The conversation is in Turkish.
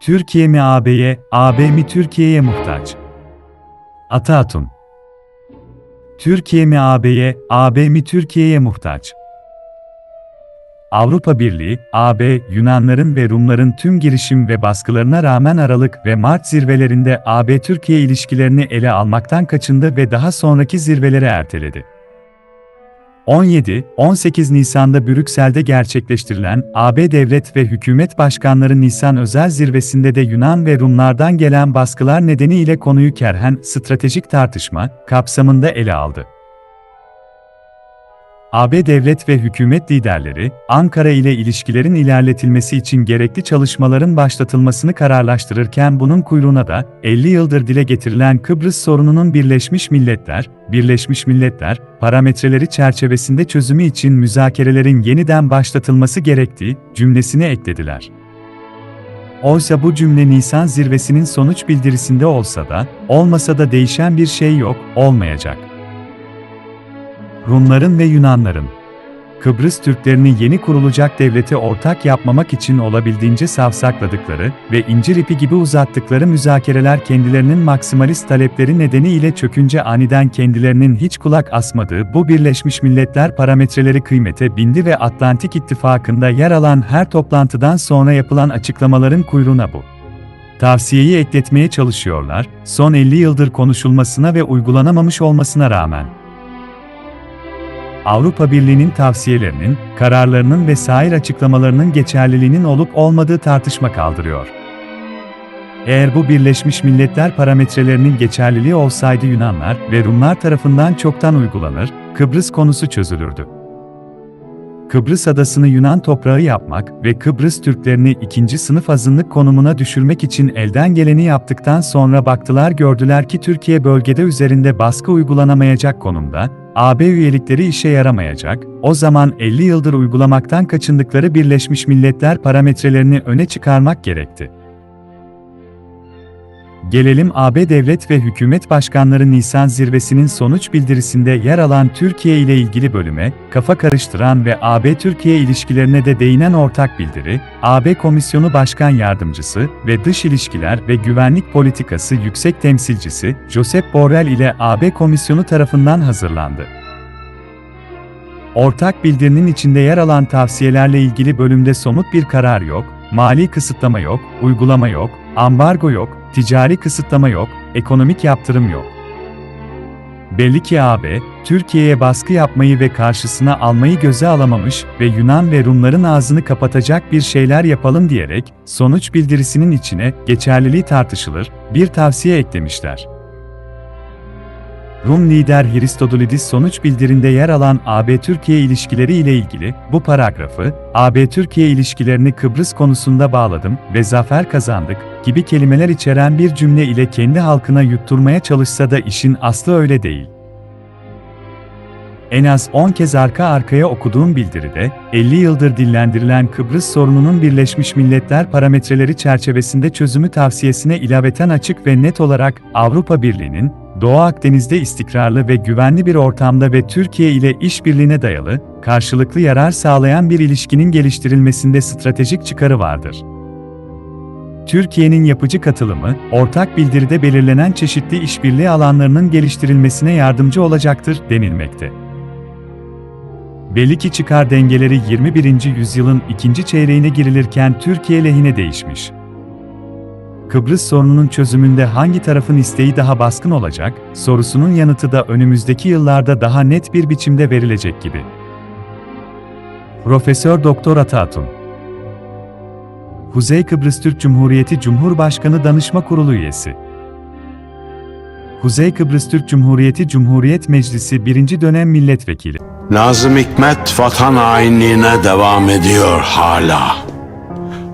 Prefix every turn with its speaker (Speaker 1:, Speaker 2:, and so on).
Speaker 1: Türkiye mi AB'ye, AB mi Türkiye'ye muhtaç? Ataatun. Türkiye mi AB'ye, AB mi Türkiye'ye muhtaç? Avrupa Birliği, AB, Yunanların ve Rumların tüm girişim ve baskılarına rağmen Aralık ve Mart zirvelerinde AB-Türkiye ilişkilerini ele almaktan kaçındı ve daha sonraki zirvelere erteledi. 17-18 Nisan'da Brüksel'de gerçekleştirilen AB Devlet ve Hükümet Başkanları Nisan özel zirvesinde de Yunan ve Rumlardan gelen baskılar nedeniyle konuyu kerhen stratejik tartışma kapsamında ele aldı. AB devlet ve hükümet liderleri, Ankara ile ilişkilerin ilerletilmesi için gerekli çalışmaların başlatılmasını kararlaştırırken bunun kuyruğuna da 50 yıldır dile getirilen Kıbrıs sorununun Birleşmiş Milletler, Birleşmiş Milletler parametreleri çerçevesinde çözümü için müzakerelerin yeniden başlatılması gerektiği cümlesini eklediler. Oysa bu cümle Nisan zirvesinin sonuç bildirisinde olsa da, olmasa da değişen bir şey yok, olmayacak. Rumların ve Yunanların Kıbrıs Türklerini yeni kurulacak devlete ortak yapmamak için olabildiğince savsakladıkları ve incir ipi gibi uzattıkları müzakereler kendilerinin maksimalist talepleri nedeniyle çökünce aniden kendilerinin hiç kulak asmadığı bu Birleşmiş Milletler parametreleri kıymete bindi ve Atlantik İttifakı'nda yer alan her toplantıdan sonra yapılan açıklamaların kuyruğuna bu tavsiyeyi ekletmeye çalışıyorlar, son 50 yıldır konuşulmasına ve uygulanamamış olmasına rağmen. Avrupa Birliği'nin tavsiyelerinin, kararlarının ve sair açıklamalarının geçerliliğinin olup olmadığı tartışma kaldırıyor. Eğer bu Birleşmiş Milletler parametrelerinin geçerliliği olsaydı Yunanlar ve Rumlar tarafından çoktan uygulanır, Kıbrıs konusu çözülürdü. Kıbrıs adasını Yunan toprağı yapmak ve Kıbrıs Türklerini ikinci sınıf azınlık konumuna düşürmek için elden geleni yaptıktan sonra baktılar gördüler ki Türkiye bölgede üzerinde baskı uygulanamayacak konumda, AB üyelikleri işe yaramayacak, o zaman 50 yıldır uygulamaktan kaçındıkları Birleşmiş Milletler parametrelerini öne çıkarmak gerekti. Gelelim AB Devlet ve Hükümet Başkanları Nisan Zirvesi'nin sonuç bildirisinde yer alan Türkiye ile ilgili bölüme, kafa karıştıran ve AB-Türkiye ilişkilerine de değinen ortak bildiri, AB Komisyonu Başkan Yardımcısı ve Dış İlişkiler ve Güvenlik Politikası Yüksek Temsilcisi Josep Borrell ile AB Komisyonu tarafından hazırlandı. Ortak bildirinin içinde yer alan tavsiyelerle ilgili bölümde somut bir karar yok, mali kısıtlama yok, uygulama yok, ambargo yok, ticari kısıtlama yok, ekonomik yaptırım yok. Belli ki AB, Türkiye'ye baskı yapmayı ve karşısına almayı göze alamamış ve Yunan ve Rumların ağzını kapatacak bir şeyler yapalım diyerek, sonuç bildirisinin içine geçerliliği tartışılır, bir tavsiye eklemişler. Rum lider Hristodulidis sonuç bildirinde yer alan AB-Türkiye ilişkileri ile ilgili bu paragrafı, AB-Türkiye ilişkilerini Kıbrıs konusunda bağladım ve zafer kazandık gibi kelimeler içeren bir cümle ile kendi halkına yutturmaya çalışsa da işin aslı öyle değil. En az 10 kez arka arkaya okuduğum bildiride, 50 yıldır dillendirilen Kıbrıs sorununun Birleşmiş Milletler parametreleri çerçevesinde çözümü tavsiyesine ilaveten açık ve net olarak Avrupa Birliği'nin, Doğu Akdeniz'de istikrarlı ve güvenli bir ortamda ve Türkiye ile işbirliğine dayalı, karşılıklı yarar sağlayan bir ilişkinin geliştirilmesinde stratejik çıkarı vardır. Türkiye'nin yapıcı katılımı, ortak bildiride belirlenen çeşitli işbirliği alanlarının geliştirilmesine yardımcı olacaktır denilmekte. Belli ki çıkar dengeleri 21. yüzyılın ikinci çeyreğine girilirken Türkiye lehine değişmiş. Kıbrıs sorununun çözümünde hangi tarafın isteği daha baskın olacak, sorusunun yanıtı da önümüzdeki yıllarda daha net bir biçimde verilecek gibi. Profesör Doktor Ataatun Kuzey Kıbrıs Türk Cumhuriyeti Cumhurbaşkanı Danışma Kurulu üyesi Kuzey Kıbrıs Türk Cumhuriyeti Cumhuriyet Meclisi 1. dönem milletvekili
Speaker 2: Nazım Hikmet vatan hainliğine devam ediyor hala.